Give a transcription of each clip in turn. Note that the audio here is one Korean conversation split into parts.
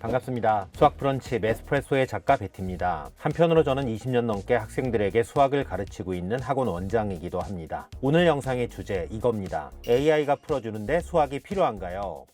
반갑습니다. 수학 브런치 메스프레소의 작가 베티입니다. 한편으로 저는 20년 넘게 학생들에게 수학을 가르치고 있는 학원 원장이기도 합니다. 오늘 영상의 주제 이겁니다. AI가 풀어주는데 수학이 필요한가요?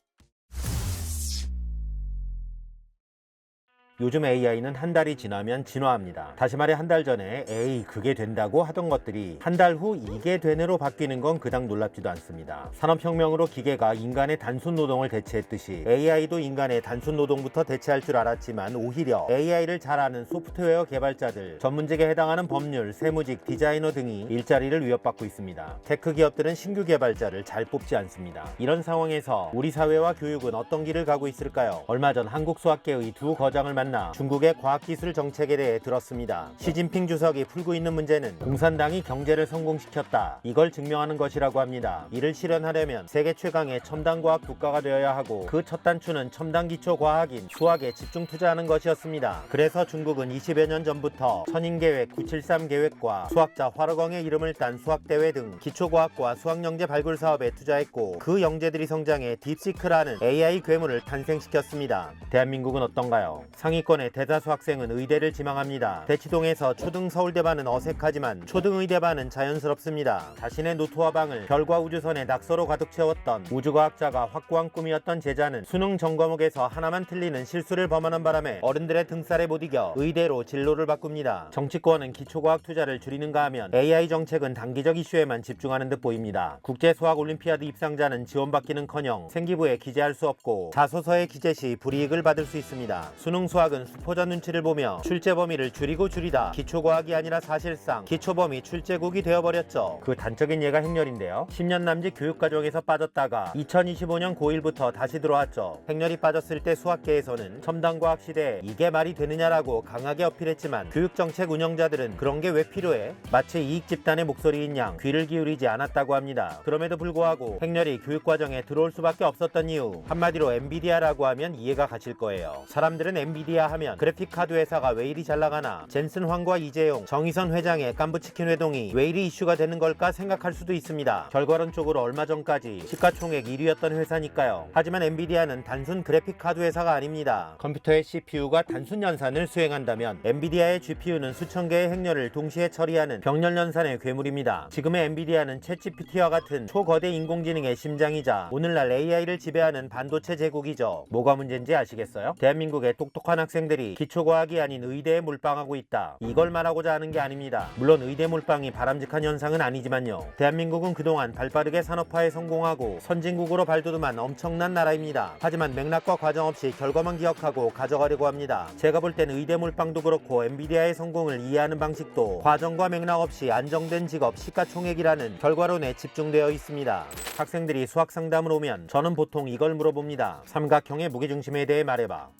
요즘 AI는 한 달이 지나면 진화합니다. 다시 말해 한 달 전에 에이 그게 된다고 하던 것들이 한 달 후 이게 되네로 바뀌는 건 그닥 놀랍지도 않습니다. 산업혁명으로 기계가 인간의 단순 노동을 대체했듯이 AI도 인간의 단순 노동부터 대체할 줄 알았지만 오히려 AI를 잘 아는 소프트웨어 개발자들, 전문직에 해당하는 법률, 세무직, 디자이너 등이 일자리를 위협받고 있습니다. 테크 기업들은 신규 개발자를 잘 뽑지 않습니다. 이런 상황에서 우리 사회와 교육은 어떤 길을 가고 있을까요? 얼마 전 한국수학계의 두 거장을 만나 중국의 과학기술 정책에 대해 들었습니다. 시진핑 주석이 풀고 있는 문제는 공산당이 경제를 성공시켰다. 이걸 증명하는 것이라고 합니다. 이를 실현하려면 세계 최강의 첨단 과학 국가가 되어야 하고 그 첫 단추는 첨단 기초 과학인 수학에 집중 투자하는 것이었습니다. 그래서 중국은 20여 년 전부터 선인계획, 973 계획과 수학자 화르광의 이름을 딴 수학대회 등 기초과학과 수학영재 발굴 사업에 투자했고 그 영재들이 성장해 딥시크라는 AI 괴물을 탄생시켰습니다. 대한민국은 어떤가요? 상 위권의 대다수 학생은 의대를 지망합니다. 대치동에서 초등 서울대반은 어색하지만 초등 의대반은 자연스럽습니다. 자신의 노트와 방을 별과 우주선의 낙서로 가득 채웠던 우주과학자가 확고한 꿈이었던 제자는 수능 점검목에서 하나만 틀리는 실수를 범하는 바람에 어른들의 등살에 못 이겨 의대로 진로를 바꿉니다. 정치권은 기초과학 투자를 줄이는가 하면 AI 정책은 단기적 이슈에만 집중하는 듯 보입니다. 국제수학올림피아드 입상자는 지원받기는커녕 생기부에 기재할 수 없고 자소서에 기재 시 불이익을 받을 수 있습니다. 수능 수학 은 수포자 눈치를 보며 출제 범위를 줄이고 줄이다 기초과학이 아니라 사실상 기초범위 출제국이 되어버렸죠. 그 단적인 예가 행렬인데요. 10년 남짓 교육과정에서 빠졌다가 2025년 고1부터 다시 들어왔죠. 행렬이 빠졌을 때 수학계에서는 첨단과학 시대에 이게 말이 되느냐라고 강하게 어필했지만 교육정책 운영자들은 그런 게 왜 필요해? 마치 이익 집단의 목소리인 양 귀를 기울이지 않았다고 합니다. 그럼에도 불구하고 행렬이 교육과정에 들어올 수밖에 없었던 이유 한마디로 엔비디아라고 하면 이해가 가실 거예요. 사람들은 엔비디아 하면 그래픽 카드 회사가 왜 이리 잘 나가나 젠슨 황과 이재용, 정의선 회장의 깐부치킨 회동이 왜 이리 이슈가 되는 걸까 생각할 수도 있습니다. 결과론적으로 얼마 전까지 시가총액 1위였던 회사니까요. 하지만 엔비디아는 단순 그래픽 카드 회사가 아닙니다. 컴퓨터의 CPU가 단순 연산을 수행한다면 엔비디아의 GPU는 수천 개의 행렬을 동시에 처리하는 병렬 연산의 괴물입니다. 지금의 엔비디아는 챗GPT와 같은 초거대 인공지능의 심장이자 오늘날 AI를 지배하는 반도체 제국이죠. 뭐가 문제인지 아시겠어요? 대한민국의 똑똑한 학생들이 기초과학이 아닌 의대에 몰빵하고 있다. 이걸 말하고자 하는 게 아닙니다. 물론 의대 몰빵이 바람직한 현상은 아니지만요. 대한민국은 그동안 발빠르게 산업화에 성공하고 선진국으로 발돋움한 엄청난 나라입니다. 하지만 맥락과 과정 없이 결과만 기억하고 가져가려고 합니다. 제가 볼 땐 의대 몰빵도 그렇고 엔비디아의 성공을 이해하는 방식도 과정과 맥락 없이 안정된 직업 시가총액이라는 결과론에 집중되어 있습니다. 학생들이 수학 상담을 오면 저는 보통 이걸 물어봅니다. 삼각형의 무게중심에 대해 말해봐.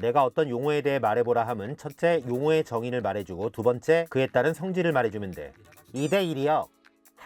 내가 어떤 용어에 대해 말해보라 함은 첫째 용어의 정의를 말해주고 두 번째 그에 따른 성질을 말해주면 돼. 2대1이요.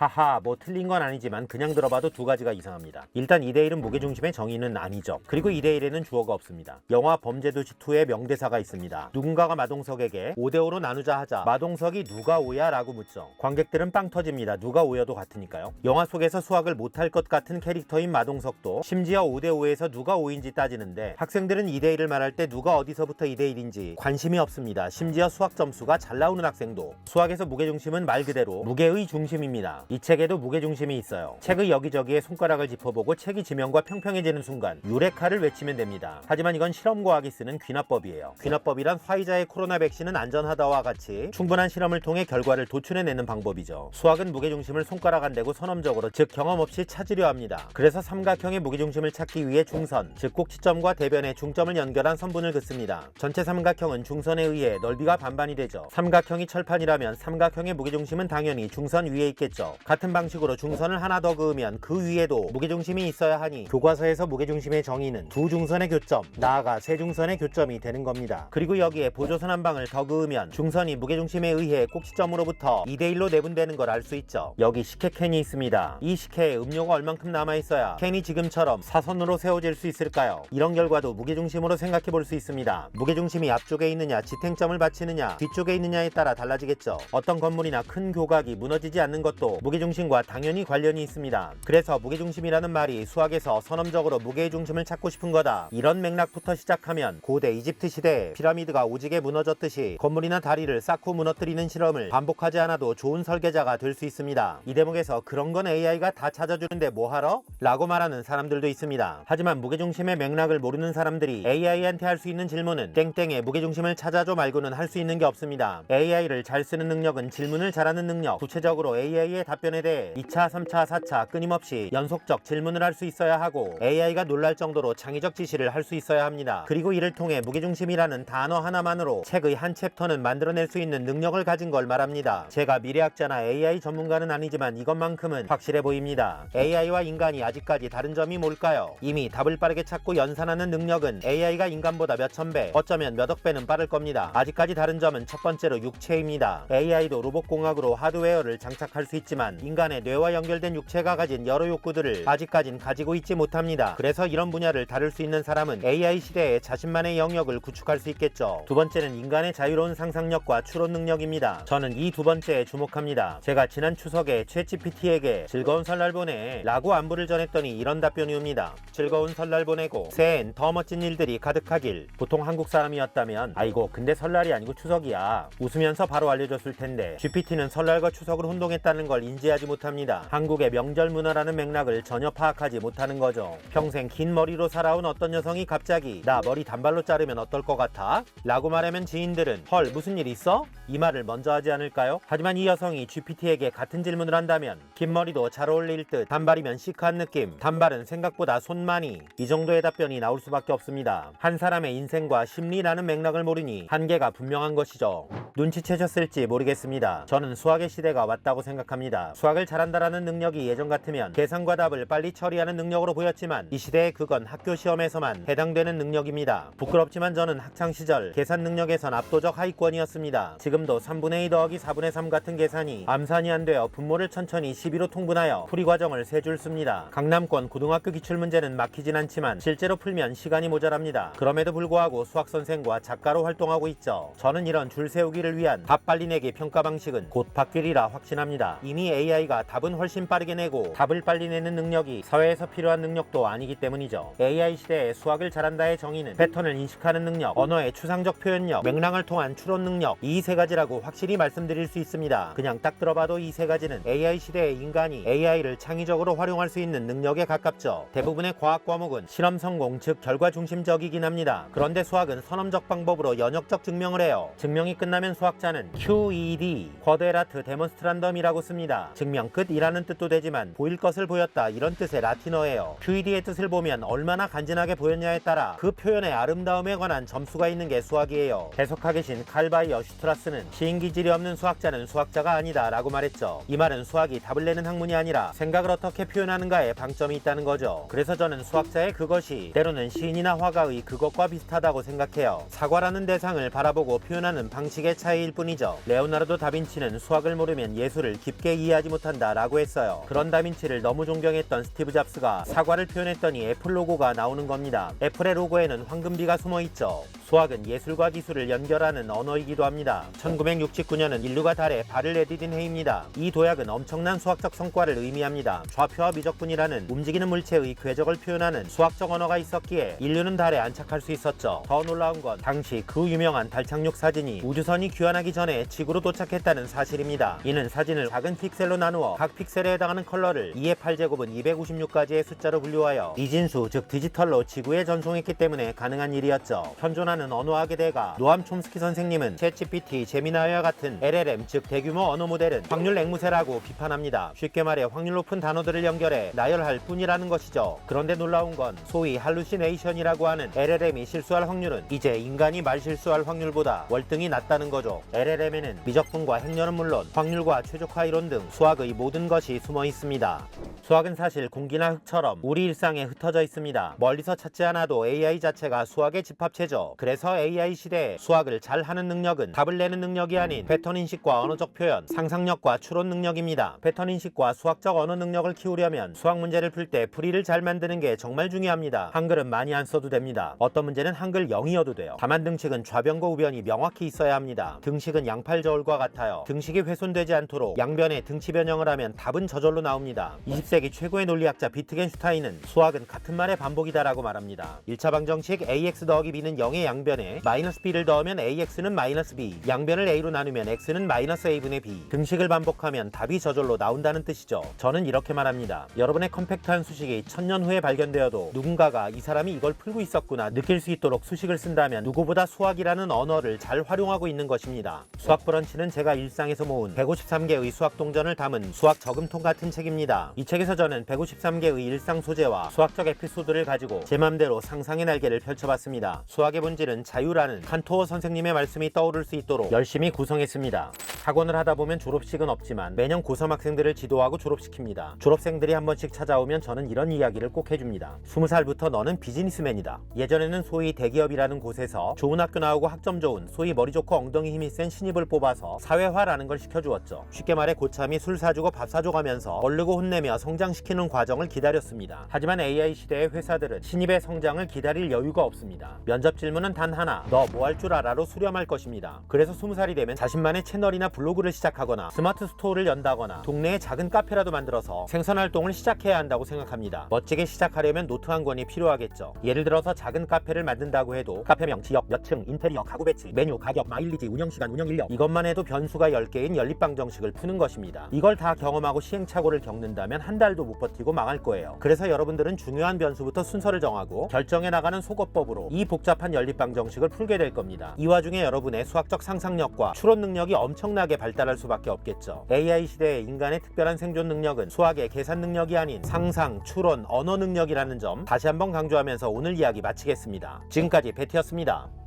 하하 뭐 틀린 건 아니지만 그냥 들어봐도 두 가지가 이상합니다. 일단 2대1은 무게중심의 정의는 아니죠. 그리고 2대1에는 주어가 없습니다. 영화 범죄도시 2의 명대사가 있습니다. 누군가가 마동석에게 5대5로 나누자 하자 마동석이 누가 오야 라고 묻죠. 관객들은 빵 터집니다. 누가 오여도 같으니까요. 영화 속에서 수학을 못할 것 같은 캐릭터인 마동석도 심지어 5대5에서 누가 5인지 따지는데 학생들은 2대1을 말할 때 누가 어디서부터 2대1인지 관심이 없습니다. 심지어 수학 점수가 잘 나오는 학생도 수학에서 무게중심은 말 그대로 무게의 중심입니다. 이 책에도 무게중심이 있어요. 책의 여기저기에 손가락을 짚어보고 책이 지면과 평평해지는 순간 유레카를 외치면 됩니다. 하지만 이건 실험 과학이 쓰는 귀납법이에요. 귀납법이란 화이자의 코로나 백신은 안전하다와 같이 충분한 실험을 통해 결과를 도출해내는 방법이죠. 수학은 무게중심을 손가락 안 대고 선험적으로 즉 경험 없이 찾으려 합니다. 그래서 삼각형의 무게중심을 찾기 위해 중선 즉 꼭지점과 대변의 중점을 연결한 선분을 긋습니다. 전체 삼각형은 중선에 의해 넓이가 반반이 되죠. 삼각형이 철판이라면 삼각형의 무게중심은 당연히 중선 위에 있겠죠. 같은 방식으로 중선을 하나 더 그으면 그 위에도 무게중심이 있어야 하니 교과서에서 무게중심의 정의는 두 중선의 교점, 나아가 세 중선의 교점이 되는 겁니다. 그리고 여기에 보조선 한 방을 더 그으면 중선이 무게중심에 의해 꼭지점으로부터 2대1로 내분되는 걸 알 수 있죠. 여기 식혜 캔이 있습니다. 이 식혜에 음료가 얼만큼 남아있어야 캔이 지금처럼 사선으로 세워질 수 있을까요? 이런 결과도 무게중심으로 생각해 볼 수 있습니다. 무게중심이 앞쪽에 있느냐, 지탱점을 받치느냐, 뒤쪽에 있느냐에 따라 달라지겠죠. 어떤 건물이나 큰 교각이 무너지지 않는 것도 무게중심과 당연히 관련이 있습니다. 그래서 무게중심이라는 말이 수학에서 선언적으로 무게의 중심을 찾고 싶은 거다. 이런 맥락부터 시작하면 고대 이집트 시대에 피라미드가 오지게 무너졌듯이 건물이나 다리를 쌓고 무너뜨리는 실험을 반복하지 않아도 좋은 설계자가 될 수 있습니다. 이 대목에서 그런 건 AI가 다 찾아주는데 뭐하러? 라고 말하는 사람들도 있습니다. 하지만 무게중심의 맥락을 모르는 사람들이 AI한테 할 수 있는 질문은 땡땡의 무게중심을 찾아줘 말고는 할 수 있는 게 없습니다. AI를 잘 쓰는 능력은 질문을 잘하는 능력, 구체적으로 AI의 답변에 대해 2차, 3차, 4차 끊임없이 연속적 질문을 할 수 있어야 하고 AI가 놀랄 정도로 창의적 지시를 할 수 있어야 합니다. 그리고 이를 통해 무게중심이라는 단어 하나만으로 책의 한 챕터는 만들어낼 수 있는 능력을 가진 걸 말합니다. 제가 미래학자나 AI 전문가는 아니지만 이것만큼은 확실해 보입니다. AI와 인간이 아직까지 다른 점이 뭘까요? 이미 답을 빠르게 찾고 연산하는 능력은 AI가 인간보다 몇천 배, 어쩌면 몇억 배는 빠를 겁니다. 아직까지 다른 점은 첫 번째로 육체입니다. AI도 로봇공학으로 하드웨어를 장착할 수 있지만 인간의 뇌와 연결된 육체가 가진 여러 욕구들을 아직까진 가지고 있지 못합니다. 그래서 이런 분야를 다룰 수 있는 사람은 AI 시대에 자신만의 영역을 구축할 수 있겠죠. 두 번째는 인간의 자유로운 상상력과 추론 능력입니다. 저는 이 두 번째에 주목합니다. 제가 지난 추석에 챗GPT에게 즐거운 설날 보내 라고 안부를 전했더니 이런 답변이 옵니다. 즐거운 설날 보내고 새해엔 더 멋진 일들이 가득하길. 보통 한국 사람이었다면 아이고 근데 설날이 아니고 추석이야. 웃으면서 바로 알려줬을 텐데 GPT는 설날과 추석을 혼동했다는 걸 인지하지 못합니다. 한국의 명절 문화라는 맥락을 전혀 파악하지 못하는 거죠. 평생 긴 머리로 살아온 어떤 여성이 갑자기 나 머리 단발로 자르면 어떨 것 같아? 라고 말하면 지인들은 헐 무슨 일 있어? 이 말을 먼저 하지 않을까요? 하지만 이 여성이 GPT에게 같은 질문을 한다면 긴 머리도 잘 어울릴 듯 단발이면 시크한 느낌 단발은 생각보다 손 많이 이 정도의 답변이 나올 수밖에 없습니다. 한 사람의 인생과 심리라는 맥락을 모르니 한계가 분명한 것이죠. 눈치채셨을지 모르겠습니다. 저는 수학의 시대가 왔다고 생각합니다. 수학을 잘한다라는 능력이 예전 같으면 계산과 답을 빨리 처리하는 능력으로 보였지만 이 시대에 그건 학교 시험에서만 해당되는 능력입니다. 부끄럽지만 저는 학창 시절 계산 능력에선 압도적 하위권이었습니다. 지금도 3분의 2 더하기 4분의 3 같은 계산이 암산이 안 되어 분모를 천천히 12로 통분하여 풀이 과정을 세 줄 씁니다. 강남권 고등학교 기출 문제는 막히진 않지만 실제로 풀면 시간이 모자랍니다. 그럼에도 불구하고 수학 선생과 작가로 활동하고 있죠. 저는 이런 줄 세우기를 위한 답 빨리 내기 평가 방식은 곧 바뀌리라 확신합니다. 이미 AI가 답은 훨씬 빠르게 내고 답을 빨리 내는 능력이 사회에서 필요한 능력도 아니기 때문이죠. AI 시대에 수학을 잘한다의 정의는 패턴을 인식하는 능력, 언어의 추상적 표현력, 맥락을 통한 추론 능력 이 세 가지라고 확실히 말씀드릴 수 있습니다. 그냥 딱 들어봐도 이 세 가지는 AI 시대의 인간이 AI를 창의적으로 활용할 수 있는 능력에 가깝죠. 대부분의 과학 과목은 실험 성공 즉 결과 중심적이긴 합니다. 그런데 수학은 선험적 방법으로 연역적 증명을 해요. 증명이 끝나면 수학자는 QED 쿼드라트 데몬스트란덤이라고 씁니다. 증명 끝이라는 뜻도 되지만 보일 것을 보였다 이런 뜻의 라틴어예요. QED의 뜻을 보면 얼마나 간지나게 보였냐에 따라 그 표현의 아름다움에 관한 점수가 있는 게 수학이에요. 해석하 계신 칼바이어 슈트라스는 시인 기질이 없는 수학자는 수학자가 아니다 라고 말했죠. 이 말은 수학이 답을 내는 학문이 아니라 생각을 어떻게 표현하는가에 방점이 있다는 거죠. 그래서 저는 수학자의 그것이 때로는 시인이나 화가의 그것과 비슷하다고 생각해요. 사과라는 대상을 바라보고 표현하는 방식의 차이일 뿐이죠. 레오나르도 다빈치는 수학을 모르면 예술을 깊게 이해 하지 못한다 라고 했어요. 그런 다빈치를 너무 존경했던 스티브 잡스가 사과를 표현했더니 애플 로고가 나오는 겁니다. 애플의 로고에는 황금비가 숨어 있죠. 수학은 예술과 기술을 연결하는 언어이기도 합니다. 1969년은 인류가 달에 발을 내디딘 해입니다. 이 도약은 엄청난 수학적 성과를 의미합니다. 좌표와 미적분이라는 움직이는 물체의 궤적을 표현하는 수학적 언어가 있었기에 인류는 달에 안착할 수 있었죠. 더 놀라운 건 당시 그 유명한 달 착륙 사진이 우주선이 귀환하기 전에 지구로 도착했다는 사실입니다. 이는 사진을 작은 픽셀로 나누어 각 픽셀에 해당하는 컬러를 2의 8제곱은 256가지의 숫자로 분류하여 이진수 즉 디지털로 지구에 전송했기 때문에 가능한 일이었죠. 현존하는 언어학의 대가 노암 촘스키 선생님은 챗GPT, 제미나이와 같은 LLM 즉 대규모 언어 모델은 확률 앵무새라고 비판합니다. 쉽게 말해 확률 높은 단어들을 연결해 나열할 뿐이라는 것이죠. 그런데 놀라운 건 소위 할루시네이션이라고 하는 LLM이 실수할 확률은 이제 인간이 말 실수할 확률보다 월등히 낮다는 거죠. LLM에는 미적분과 행렬은 물론 확률과 최적화 이론 등 수학의 모든 것이 숨어 있습니다. 수학은 사실 공기나 흙처럼 우리 일상에 흩어져 있습니다. 멀리서 찾지 않아도 AI 자체가 수학의 집합체죠. 그래서 AI 시대에 수학을 잘 하는 능력은 답을 내는 능력이 아닌 패턴 인식과 언어적 표현, 상상력과 추론 능력입니다. 패턴 인식과 수학적 언어 능력을 키우려면 수학 문제를 풀 때 풀이를 잘 만드는 게 정말 중요합니다. 한글은 많이 안 써도 됩니다. 어떤 문제는 한글 0이어도 돼요. 다만 등식은 좌변과 우변이 명확히 있어야 합니다. 등식은 양팔 저울과 같아요. 등식이 훼손되지 않도록 양변에 등치 변형을 하면 답은 저절로 나옵니다. 20세기 최고의 논리학자 비트겐슈타인은 수학은 같은 말의 반복이다라고 말합니다. 1차 방정식 ax 더하기 b는 0의 양변에 마이너스 b를 더하면 ax는 마이너스 b, 양변을 a로 나누면 x는 마이너스 a분의 b. 등식을 반복하면 답이 저절로 나온다는 뜻이죠. 저는 이렇게 말합니다. 여러분의 컴팩트한 수식이 천년 후에 발견되어도 누군가가 이 사람이 이걸 풀고 있었구나 느낄 수 있도록 수식을 쓴다면 누구보다 수학이라는 언어를 잘 활용하고 있는 것입니다. 수학 브런치는 제가 일상에서 모은 153개의 수학 동전 을 담은 수학 저금통 같은 책입니다. 이 책에서 저는 153개의 일상 소재와 수학적 에피소드를 가지고 제 맘대로 상상의 날개를 펼쳐봤습니다. 수학의 본질은 자유라는 칸토어 선생님의 말씀이 떠오를 수 있도록 열심히 구성했습니다. 학원을 하다 보면 졸업식은 없지만 매년 고3 학생들을 지도하고 졸업시킵니다. 졸업생들이 한 번씩 찾아오면 저는 이런 이야기를 꼭 해줍니다. 20살부터 너는 비즈니스맨이다. 예전에는 소위 대기업이라는 곳에서 좋은 학교 나오고 학점 좋은 소위 머리 좋고 엉덩이 힘이 센 신입을 뽑아서 사회화라는 걸 시켜주었죠. 쉽게 말해 고참이 술 사주고 밥 사줘가면서 얼르고 혼내며 성장시키는 과정을 기다렸습니다. 하지만 AI 시대의 회사들은 신입의 성장을 기다릴 여유가 없습니다. 면접 질문은 단 하나, 너 뭐 할 줄 알아로 수렴할 것입니다. 그래서 20살이 되면 자신만의 채널이나 블로그를 시작하거나 스마트 스토어를 연다거나 동네에 작은 카페라도 만들어서 생선 활동을 시작해야 한다고 생각합니다. 멋지게 시작하려면 노트 한 권이 필요하겠죠. 예를 들어서 작은 카페를 만든다고 해도 카페명, 지역, 몇 층, 인테리어, 가구 배치, 메뉴, 가격, 마일리지, 운영 시간, 운영 인력 이것만 해도 변수가 10개인 연립방 정식을 푸는 것입니다. 이걸 다 경험하고 시행착오를 겪는다면 한 달도 못 버티고 망할 거예요. 그래서 여러분들은 중요한 변수부터 순서를 정하고 결정해 나가는 속어법으로 이 복잡한 연립방 정식을 풀게 될 겁니다. 이 와중에 여러분의 수학적 상상력과 추론 능력이 엄청 나게 발달할 수밖에 없겠죠. AI 시대의 인간의 특별한 생존 능력은 수학의 계산 능력이 아닌 상상, 추론, 언어 능력이라는 점 다시 한번 강조하면서 오늘 이야기 마치겠습니다. 지금까지 베티였습니다.